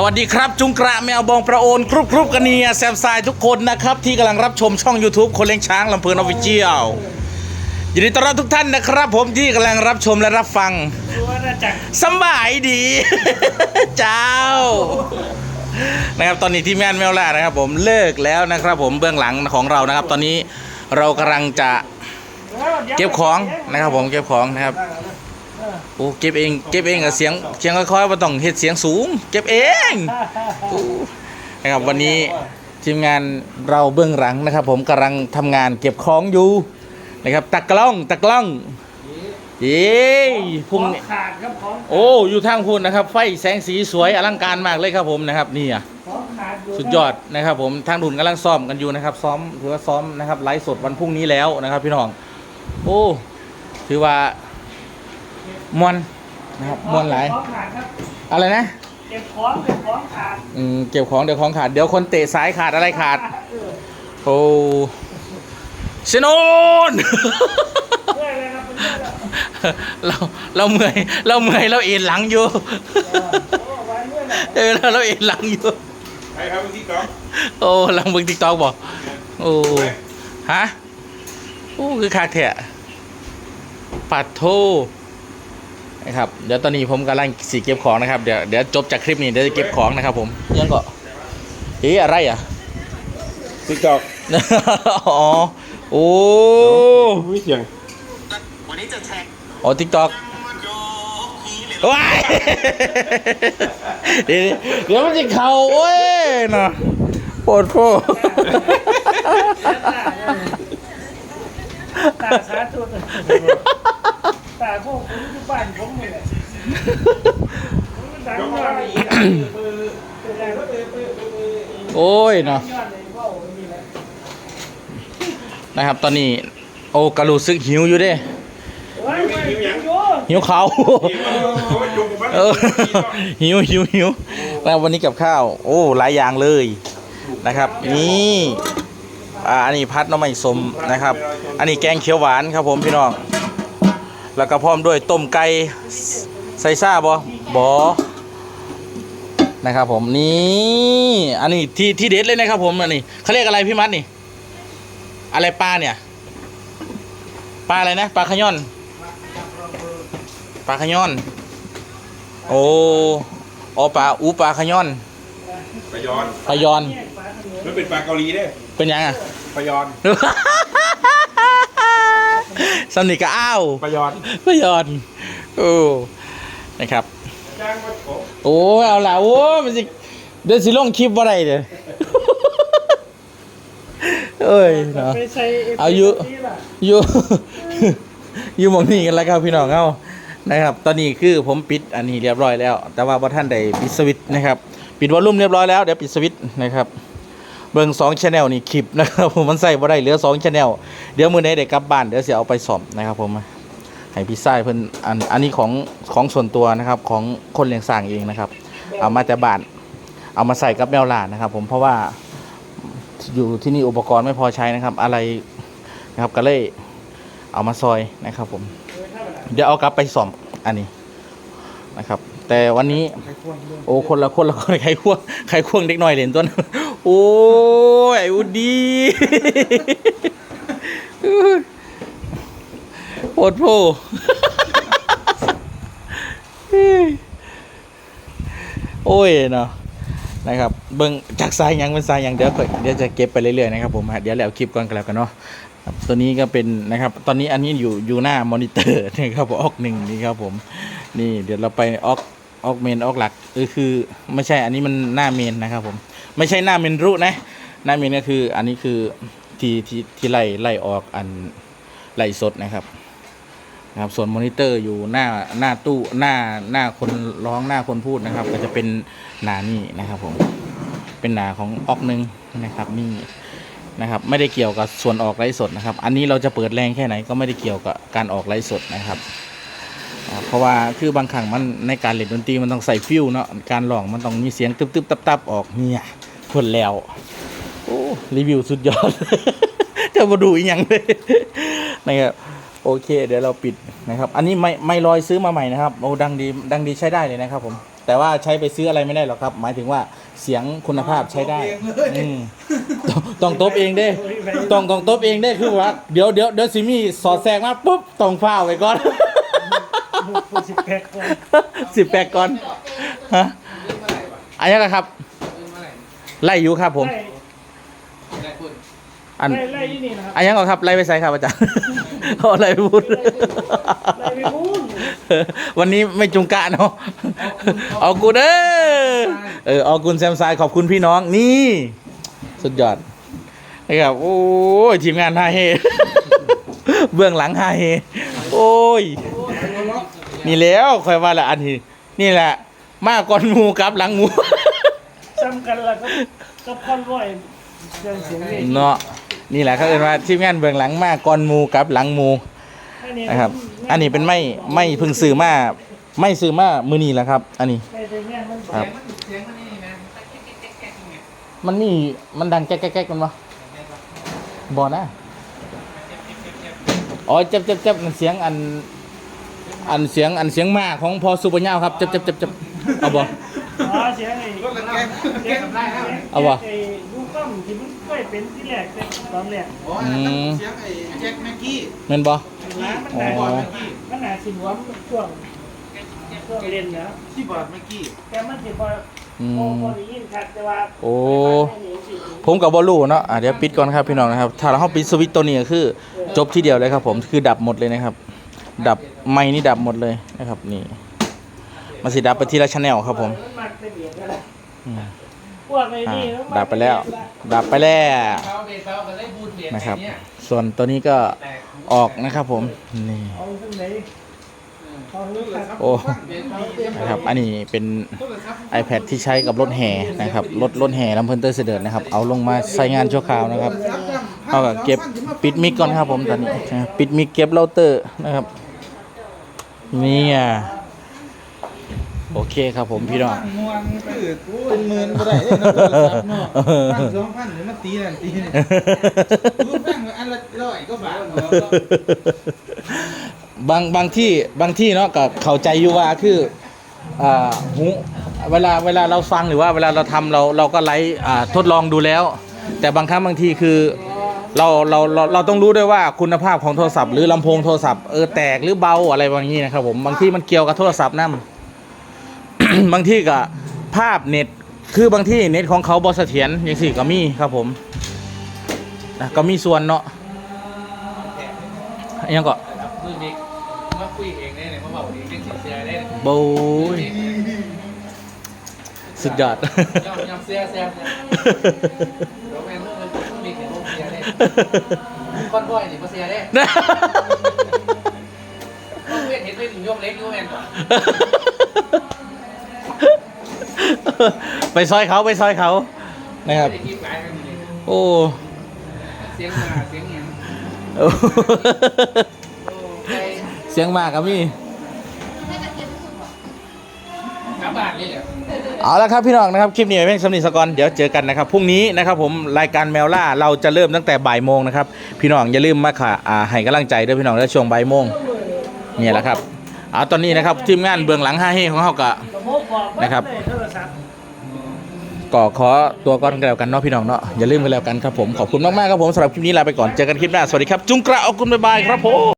สวัสดีครับ จุงกระแมวบองประโอนครุบครุบกันเนียแซมซายทุกคนนะครับ ที่กำลังรับชมช่อง YouTube คนเลี้ยงช้างลำเพลินออฟฟิเชียลยินดีต้อนรับทุกท่านนะครับ ผมที่กำลังรับชมและรับฟังรู้ว่าน่าจะสบายดี เจ้า นะครับตอนนี้ที่แม่นแมวล่านะครับ ผมเลิกแล้วนะครับ ผมเบื้องหลังของเรานะครับ ตอนนี้เรากำลังจะเก็บของนะครับ ผมเก็บของนะครับ โอ้เก็บเองเก็บเองกับเสียงเสียงค่อยๆไม่ต้องเฮ็ดเสียงสูง เก็บเองโอ้นะครับวันนี้ทีมงานเราเบื้องหลังนะครับ ผมกำลังทำงานเก็บของอยู่นะครับตะกล้องตะกล้องเย้พรุ่งนี้ขาดครับของโอ้อยู่ทางคุณนะครับ ไฟแสงสีสวยอลังการมากเลยครับผมนะครับนี่อะของขาดอยู่สุดยอดนะครับ ผมทางดุนกำลังซ้อมกันอยู่นะครับ ซ้อมถือว่าซ้อมนะครับไลฟ์สดวันพรุ่งนี้แล้วนะครับ พี่น้อง โอ้ถือว่า มวนนะครับมวนหลายของขาดครับอะไรนะ เก็บของเก็บของขาดอืมเก็บของเดี๋ยวของขาด เดี๋ยวคนเตะสายขาดอะไรขาด เออโอ้ชโนน เมื่อยเลยครับเป็นเมื่อยแล้วเราเราเมื่อยเราเมื่อยเราเอ็นหลังอยู่ โอ้วันเมื่อยแล้วเออเราเราเอ็นหลังอยู่ ใครครับที่กองโอ้ลังเบิ่งติ๊กตอกบอกโอ้ฮะโอ้คือคาแทะปัดโท นะครับเดี๋ยวตอนนี้ผมกำลังสีเก็บของนะครับเดี๋ยวเดี๋ยวจบจากคลิปนี้เดี๋ยวจะเก็บของนะครับ ผมยังก็เอ๊ะอะไรอะที่กองอ๋อโอ้ไม่เสียงอ๋อติ๊กตอกว้ายเดี๋ยวเดี๋ยวมันจะเข่าโอ้ยเนาะปวดโพตาสาธุ ตาพวกคุณทุกบ้านผมนี่แหละดังยอดเลยดังโอ้ยเนาะยอดเลยว่าโอ้ยนี่แหละนะครับ ตอนนี้โอ้กระลูซึกหิวอยู่เด้ โอ้ยไม่หิวอยู่หิวเขาวจุกมันเออหิวหิวหิวแล้ววันนี้กับข้าว โอ้หลายอย่างเลยนะครับ นี่อ่าอันนี้พัดหน้ำไม่สมนะครับ อันนี้แกงเขียวหวานครับผมพี่น้อง แล้วก็พร้อมด้วยต้มไก่ใส่ซ่าบ่บอนะครับผมนี่อันนี้ที่ที่เด็ดเลยนะครับผมอันนี้เขาเรียกอะไรพี่มัดนี่ อะไรปลาเนี่ยปลาอะไรนะปลาขย้อนปลาขย้อนโอ้โอปลาอูปลาขย้อนปยอนปลายอนมันเป็นปลาเกาหลีเด้เป็นยังอะปยอน สำนิกก็อ้าวปยอนปลายอนโอ้นะครับจ้างมาโอ้โอ้ยเอาละโอ้ยมันสิเดี๋ยวสิลงคลิปว่าไรเด้อเอ้ยเนาะไปใส่ฟเอาอยู่นี่ล่ะอยู่อยู่หมองนี้กันแล้วครับพี่น้องเอานะครับ ตอนนี้คือผมปิดอันนี้เรียบร้อยแล้ว แต่ว่าพอท่านได้ปิดสวิตช์นะครับ ปิดวอลลุ่มเรียบร้อยแล้วเดี๋ยวปิดสวิตช์นะครับเบิ่งสองชแนลนี่คลิปนะครับผมมันใส่บ่ได้เหลือสองชแนลเดี๋ยวมือไหนได้กลับบ้านเดี๋ยวเสิเอาไปซ่อมนะครับผมให้พี่ชายเพิ่นอันอันนี้ของของส่วนตัวนะครับของคนเลี้ยงสร้างเองนะครับ เอามาแต่บ้านเอามาใส่กับแมวหลานนะครับ ผมเพราะว่าอยู่ที่นี่อุปกรณ์ไม่พอใช้นะครับ อะไรนะครับก็เลยเอามาซอยนะครับ ผม เดี๋ยวเอากลับไปซ่อมอันนี้นะครับ แต่วันนี้ โอ้คนละคนละคนใครควงใครควงเด็กน้อยเหรียญต้น โอ้ยไอ้อุดดีโปวดโพโอ้ยเนาะนะครับเบิ่งจากสายยังเป็นสายยังเดี๋ยวเดี๋ยวจะเก็บไปเรื่อยๆนะครับผมเดี๋ยวแล้วคลิปก่อนกันแล้วกันเนาะตัวนี้ก็เป็นนะครับ ตอนนี้อันนี้อยู่อยู่หน้ามอนิเตอร์นะครับออกหนึ่งนี่ครับผมนี่เดี๋ยวเราไปออกออกเมนออกหลักเออคือ ไม่ใช่อันนี้มันหน้าเมนนะครับผม ไม่ใช่หน้าเมนรุนะหน้าเมนก็คืออันนี้คือที่ที่ที่ไล่ไล่ออกอันไล่สดนะครับนะครับส่วนมอนิเตอร์อยู่หน้าหน้าตู้หน้าหน้าคนร้องหน้าคนพูดนะครับ ก็จะเป็นหนานี่นะครับผมเป็นหนาของออกหนึ่งนะครับนี่นะครับ ไม่ได้เกี่ยวกับส่วนออกไลฟ์สดนะครับ อันนี้เราจะเปิดแรงแค่ไหนก็ไม่ได้เกี่ยวกับการออกไลฟ์สดนะครับเพราะว่าคือบางครั้งมันในการเล่นดนตรีมันต้องใส่ฟิวเนาะการร้องมันต้องมีเสียงตึ๊บตึบตับตับออกเนี่ย คนแล้วโอ้รีวิวสุดยอด จะมาดูอีกอย่างเลยนะครับโอเค เดี๋ยวเราปิดนะครับ อันนี้ไม่ไม่ลอยซื้อมาใหม่นะครับโอ้ดังดีดังดีใช้ได้เลยนะครับผม แต่ว่าใช้ไปซื้ออะไรไม่ได้หรอกครับ หมายถึงว่าเสียงคุณภาพใช้ได้อืมต้องต้องตบเองเด้ ต้องต้องตบเองได้คือว่าเดี๋ยวเดี๋ยวเดี๋ยวสิมีสอดแทรกมาปุ๊บต้องฟ้าวไว้ก่อนผู้สิบแปดคนสิบแปดก่อนฮะอันนี้นะครับ ไล่อยู่ครับผม ไล่อันไล่ไล่ที่นี่นะครับ อันยังก่อนครับ ไล่ไปใส่ครับอาจารย์ เอาอะไรไปพูด ไล่ไปพูด วันนี้ไม่จุงกะเนาะเอากูเด้อเออเอากุณแซมไซขอบคุณพี่น้องนี่ สุดยอดนะครับโอ้ยทีมงานฮาเฮเบื้องหลังฮาเฮโอ้ย นี่แล้วคอยว่าละอันนี้นี่แหละ มากก่อนหมูกับหลังหมูซ้ำกันละก็ก็คอนร้อยเครื่องเสียงเวทีเนาะนี่แหละเขาเรียกว่าทีมงานเบื้องหลังมากก่อนหมูกับหลังหมูอันนี้นะครับ อันนี้เป็นไม่ไม่เพึ่งซื้อมาไม่ซื้อมามือนี้แหละครับ อันนี้ไอ้ตัวเนี้ยมันครับ มันมีมันดังแก๊กแก๊กแก๊กมันปะบอนะอ๋อเจ็บเจ็บเจ็บมันเสียงอัน อันเสียงอันเสียงมาของพอสุปญญาครับเจ็บเจ็บเจ็บเจ็บเอาบอ อ๋อเสียงไอ้เสียงเอาวะ ไอ้ลูกต้อมที่มันเคยเป็นที่แรกแต่ตอนแรกอ๋ออันนั้นมันเสียงไอ้แจ็คแม็กกี้เงินบอร้านมันหนาอ๋อ มันหนาสิหัวมันช่วงช่วงเรียนนะที่บอร์ดแม็กกี้แต่มันสิพออืพอมพอได้ยินชัดแต่ว่าโอ้ผมกับบอลูเนาะอะเดี๋ยวปิดก่อนครับพี่น้องนะครับ ถ้าเราปิดสวิตช์ตัวนี้ก็คือ จบทีเดียวเลยครับ ผมคือดับหมดเลยนะครับ ดับไม่นี่ดับหมดเลยนะครับ นี่มาสิดับไปทีละชแนลครับผม นมักไปเบียดกันละอืมพวกไอ้อ่านี่มันมักดับไปแล้วดับไปแล้ว เขาเบสเขาก็ได้บูทเบสนะครับเนี่ยส่วนตัวนี้ก็ออกนะครับผม นี่ เอาขึ้นไหนเอาขึ้นครับโอ้ เบสเขาเตรียมนะครับ อันนี้เป็น iPad ที่ใช้กับรถแห่นะครับ รถรถแห่ลำเพลินเตอร์เสด็จนะครับ เอาลงมาใช้งานชั่วคราวนะครับ เอากับเก็บปิดมิกก่อนครับผมตอนนี้นะครับปิดมิกเก็บเราเตอร์นะครับนี่อะ โอเคครับผมพี่น้อง มวนคือเป็นหมื่นก็ได้เนาะโทรศัพท์เนาะพันสองพันหรือมาตีนั่นตีนี่รู้แป้งอันละร้อยก็บาทเนาะบางบางที่บางที่เนาะก็เข้าใจอยู่ว่าคืออ่าหูเวลาเวลาเราฟังหรือว่าเวลาเราทำเราเราก็ไลฟ์อ่าทดลองดูแล้ว แต่บางครั้งบางทีคือเราเราเราเราต้องรู้ด้วยว่าคุณภาพของโทรศัพท์หรือลำโพงโทรศัพท์เออแตกหรือเบาอะไรบางนี้นะครับผมบางที่มันเกี่ยวกับโทรศัพท์นั่น บางที่ก็ภาพเน็ตคือบางที่เน็ตของเขาบอเสถียรอย่างสี่ก็มีครับผมนะก็มีส่วนเนาะอิหยังก็มือมิกมาคุยเองได้เลยมาบอกเองเป็นสิเสียได้โบยสุดยอดยอมยอมเสียเสียเสียโรแมนมือมิกเห็นเสียได้คอนบอยนี่มาเสียได้ต้องเวทเห็นเป็นยกเล็กยูแมนก่อน ไปซอยเขาไปซอยเขานะครับไม่ได้คิดหลายกันเลยโอ้เสียงมาเสียงเงี้ยโอ้โอ้ใครเสียงมากครับพี่กลับบ้านเลยเหรอเอาละครับพี่น้องนะครับคลิปนี้ไว้เพียงสำนีสกอนเดี๋ยวเจอกันนะครับพรุ่งนี้นะครับผมรายการแมวล่าเราจะเริ่มตั้งแต่บ่ายโมงนะครับพี่น้องอย่าลืมมาค่ะอ่าให้กำลังใจด้วยพี่น้องแล้วช่วงบ่ายโมงเนี่ยแหละครับเอาตอนนี้นะครับทีมงานเบื้องหลังห้าเฮของเขาก็ระบบบอกว่านะครับ ก็ขอตัวก่อนกันแล้วกันเนาะพี่น้องเนาะอย่าลืมกันแล้วกันครับผมขอบคุณมากๆครับผมสำหรับคลิปนี้ลาไปก่อนเจอกันคลิปหน้าสวัสดีครับจุงกระเอาคุณบ๊ายบายครับผม